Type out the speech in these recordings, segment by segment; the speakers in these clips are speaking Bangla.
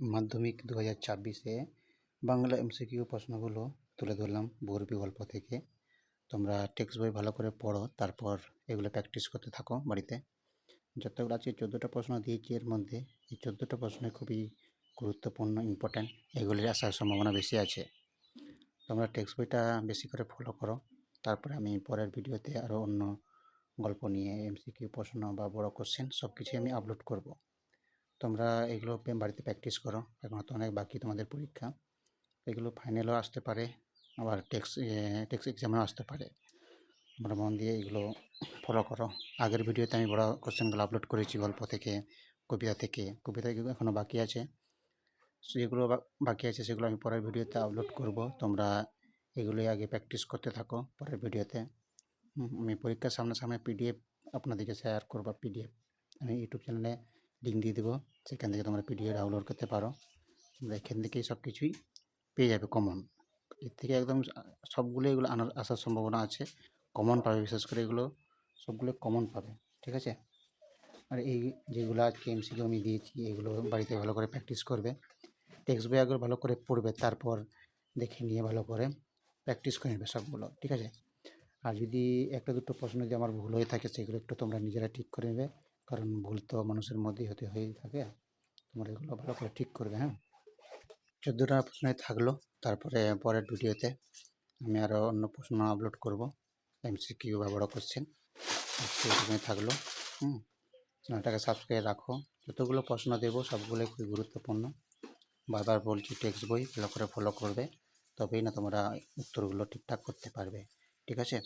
মাধ্যমিক দু হাজার ছাব্বিশে বাংলা এমসিকিউ প্রশ্নগুলো তুলে ধরলাম বহুরূপী গল্প থেকে। তোমরা টেক্সট বই ভালো করে পড়ো, তারপর এগুলো প্র্যাকটিস করতে থাকো বাড়িতে। যতগুলো আজকে চোদ্দোটা প্রশ্ন দিয়েছি এর মধ্যে। এই চোদ্দোটা প্রশ্ন খুবই গুরুত্বপূর্ণ ইম্পর্ট্যান্ট এগুলির আসার সম্ভাবনা বেশি আছে। তোমরা টেক্সট বইটা বেশি করে ফলো করো। তারপরে আমি পরের ভিডিওতে আরও অন্য গল্প নিয়ে এমসিকিউ প্রশ্ন বা বড় কোশ্চেন সব কিছুই আমি আপলোড করব। তোমরা এগুলো বাড়িতে প্র্যাকটিস করো। এখন তো অনেক বাকি তোমাদের পরীক্ষা। এগুলো ফাইনালও আসতে পারে, আবার টেক্স টেক্স এক্সামেও আসতে পারে। তোমরা মন দিয়ে এগুলো ফলো করো। আগের ভিডিওতে আমি বড় কোশ্চেনগুলো আপলোড করেছি গল্প থেকে, কবিতা থেকে। কবিতা এখনও বাকি আছে। যেগুলো বাকি আছে সেগুলো আমি পরের ভিডিওতে আপলোড করব। তোমরা এগুলোই আগে প্র্যাকটিস করতে থাকো পরের ভিডিওতে। আমি পরীক্ষার সামনাসামনি পিডিএফ আপনাদেরকে শেয়ার করব পিডিএফ আমি ইউটিউব চ্যানেলে লিঙ্ক দিয়ে দেবো। সেখান থেকে তোমরা পিডিএফ ডাউনলোড করতে পারো। তোমরা এখান থেকেই সব কিছুই পেয়ে যাবে কমন এর থেকে একদম সবগুলো এগুলো আনার, আসার সম্ভাবনা আছে। কমন পাবে বিশেষ করে এগুলো। সবগুলো কমন পাবে, ঠিক আছে? আর এই যেগুলো আজকে এমসিকিউ আমি দিয়েছি, এগুলো বাড়িতে ভালো করে প্র্যাকটিস করবে। টেক্সট বই আগে ভালো করে পড়বে, তারপর দেখে নিয়ে ভালো করে প্র্যাকটিস করে নেবে সবগুলো, ঠিক আছে? আর যদি একটা দুটো প্রশ্ন যদি আমার ভুল হয়ে থাকে, সেগুলো একটু তোমরা নিজেরা ঠিক করে নেবে। কারণ ভুল তো মানুষের মধ্যেই হতে হয়ে থাকে। তোমরা এগুলো ভালো করে ঠিক করবে হ্যাঁ? চোদ্দোটা প্রশ্নই থাকল। তারপরে পরের ভিডিওতে আমি আরও অন্য প্রশ্ন আপলোড করব। এমসিকিউ বা বড় কোশ্চেন আজকে থাকল, হুম? চ্যানেলটাকে সাবস্ক্রাইব রাখো। যতগুলো প্রশ্ন দেবো, সবগুলোই খুবই গুরুত্বপূর্ণ। বারবার বলছি টেক্সট বই ভালো করে ফলো করবে, তবেই না তোমরা উত্তরগুলো ঠিকঠাক করতে পারবে। ঠিক আছে?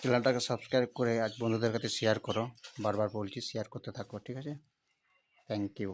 চ্যানেলটাকে সাবস্ক্রাইব করে আজ বন্ধুদের কাছে শেয়ার করো। বারবার বলছি শেয়ার করতে থাকো, ঠিক আছে? Thank you